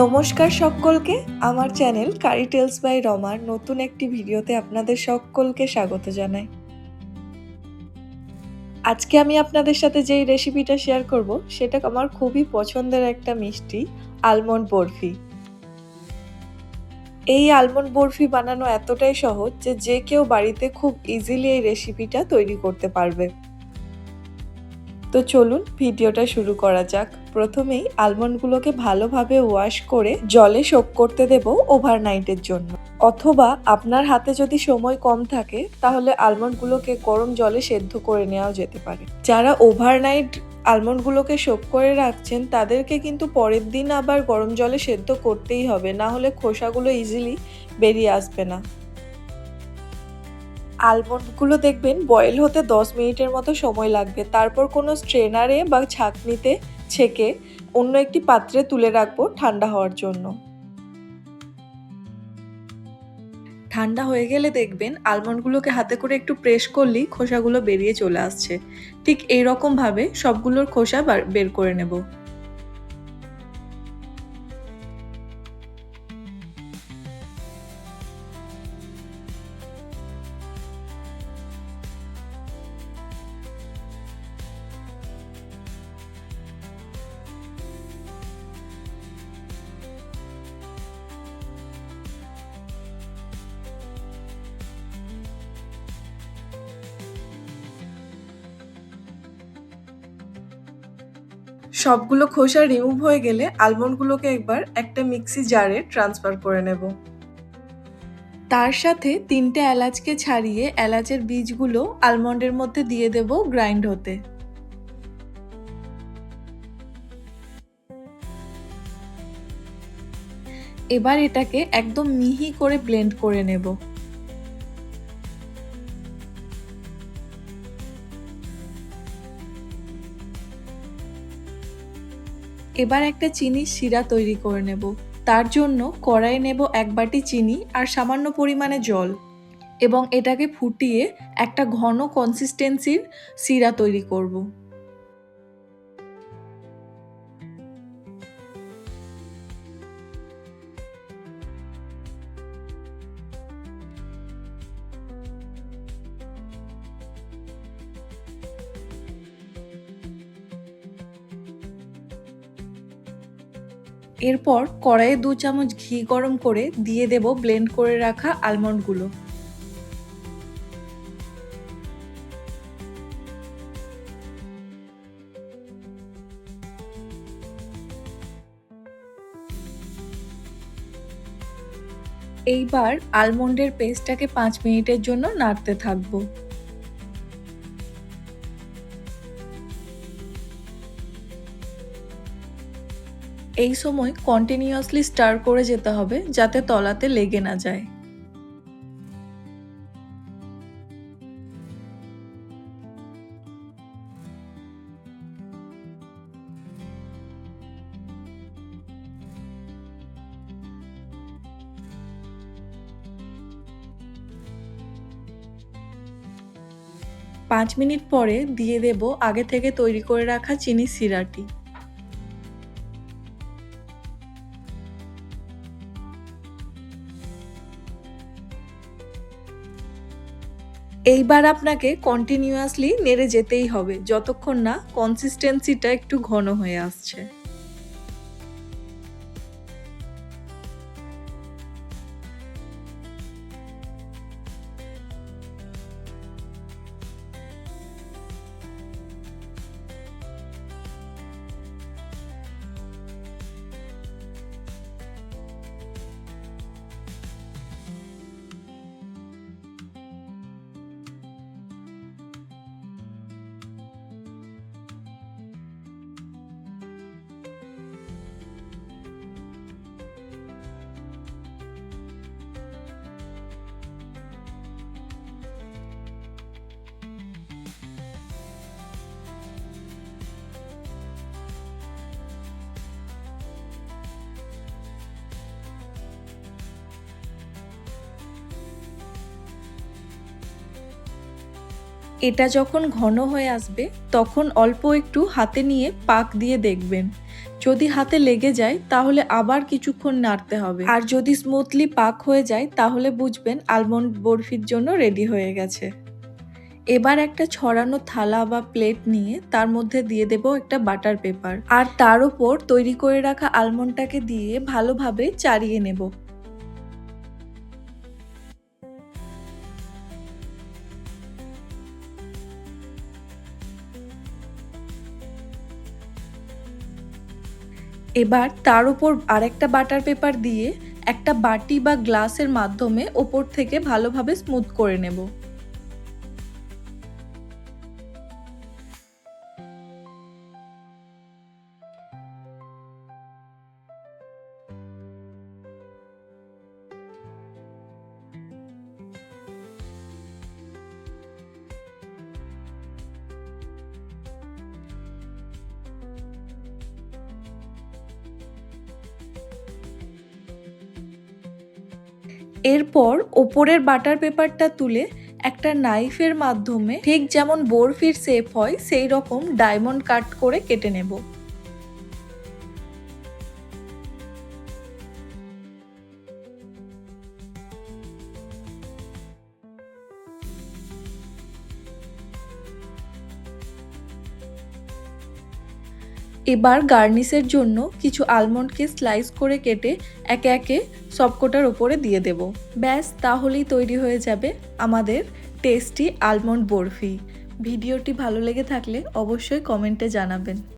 নমস্কার সকলকে। আমার চ্যানেল কারি টেলস বাই রমার নতুন একটি ভিডিওতে আপনাদের সকলকে স্বাগত জানাই। আজকে আমি আপনাদের সাথে যেই রেসিপিটা শেয়ার করব, সেটা আমার খুবই পছন্দের একটা মিষ্টি আলমন্ড বরফি। এই আলমন্ড বরফি বানানো এতটাই সহজ যে যে কেউ বাড়িতে খুব ইজিলি এই রেসিপিটা তৈরি করতে পারবে। তো চলুন ভিডিওটা শুরু করা যাক। প্রথমেই আলমন্ডগুলোকে ভালোভাবে ওয়াশ করে জলে সোক করতে দেব ওভারনাইটের জন্য। অথবা আপনার হাতে যদি সময় কম থাকে, তাহলে আলমন্ডগুলোকে গরম জলে সেদ্ধ করে নেওয়াও যেতে পারে। যারা ওভারনাইট আলমন্ডগুলোকে সোক করে রাখছেন, তাদেরকে কিন্তু পরের দিন আবার গরম জলে সেদ্ধ করতেই হবে, না হলে খোসাগুলো ইজিলি বেরিয়ে আসবে না। আলমন্ডগুলো দেখবেন বয়েল হতে দশ মিনিটের মতো সময় লাগবে। তারপর কোনো স্ট্রেনারে বা ছাঁকনিতে ছেঁকে অন্য একটি পাত্রে তুলে রাখব ঠান্ডা হওয়ার জন্য। ঠান্ডা হয়ে গেলে দেখবেন আলমন্ডগুলোকে হাতে করে একটু প্রেস করলেই খোসাগুলো বেরিয়ে চলে আসছে। ঠিক এইরকমভাবে সবগুলোর খোসা বের করে নেব। সবগুলো খোসা রিমুভ হয়ে গেলে আলমন্ডগুলোকে একবার একটা মিক্সি জারে ট্রান্সফার করে নেব। তার সাথে তিনটে এলাচকে ছাড়িয়ে এলাচের বীজগুলো আলমন্ডের মধ্যে দিয়ে দেব গ্রাইন্ড হতে। এবার এটাকে একদম মিহি করে ব্লেন্ড করে নেব। এবার একটা চিনির শিরা তৈরি করে নেব। তার জন্য কড়াই নেব এক বাটি চিনি আর সামান্য পরিমাণে জল এবং এটাকে ফুটিয়ে একটা ঘন কনসিস্টেন্সির শিরা তৈরি করব। এরপর কড়াইয়ে দু চামচ ঘি গরম করে দিয়ে দেব ব্লেন্ড করে রাখা আলমন্ডগুলো এইবার আলমন্ডের পেস্টটাকে পাঁচ মিনিটের জন্য নাড়তে থাকব। এই সময় কন্টিনিউয়াসলি স্টার করে যেতে হবে যাতে তলাতে লেগে না যায়। পাঁচ মিনিট পরে দিয়ে দেব আগে থেকে তৈরি করে রাখা চিনি সিরাটি। এইবার আপনাকে কন্টিনিউয়াসলি নেড়ে যেতেই হবে যতক্ষণ না কনসিস্টেন্সিটা একটু ঘন হয়ে আসছে। এটা যখন ঘন হয়ে আসবে, তখন অল্প একটু হাতে নিয়ে পাক দিয়ে দেখবেন। যদি হাতে লেগে যায়, তাহলে আবার কিছুক্ষণ নাড়তে হবে। আর যদি স্মুথলি পাক হয়ে যায়, তাহলে বুঝবেন আলমন্ড বরফির জন্য রেডি হয়ে গেছে। এবার একটা ছড়ানো থালা বা প্লেট নিয়ে তার মধ্যে দিয়ে দেব একটা বাটার পেপার আর তার উপর তৈরি করে রাখা আলমন্ডটাকে দিয়ে ভালোভাবে চারিয়ে নেব। এবার তার উপর আরেকটা বাটার পেপার দিয়ে একটা বাটি বা গ্লাসের মাধ্যমে ওপর থেকে ভালোভাবে স্মুথ করে নেব। এরপর ওপরের বাটার পেপারটা তুলে একটা নাইফের মাধ্যমে ঠিক যেমন বরফির শেপ হয় সেই রকম ডায়মন্ড কাট করে কেটে নেব। এবার গার্নিশের জন্য কিছু আলমন্ডকে স্লাইস করে কেটে একে একে সবকোটার ওপরে দিয়ে দেব। ব্যাস, তাহলেই তৈরি হয়ে যাবে আমাদের টেস্টি আলমন্ড বরফি। ভিডিওটি ভালো লেগে থাকলে অবশ্যই কমেন্টে জানাবেন।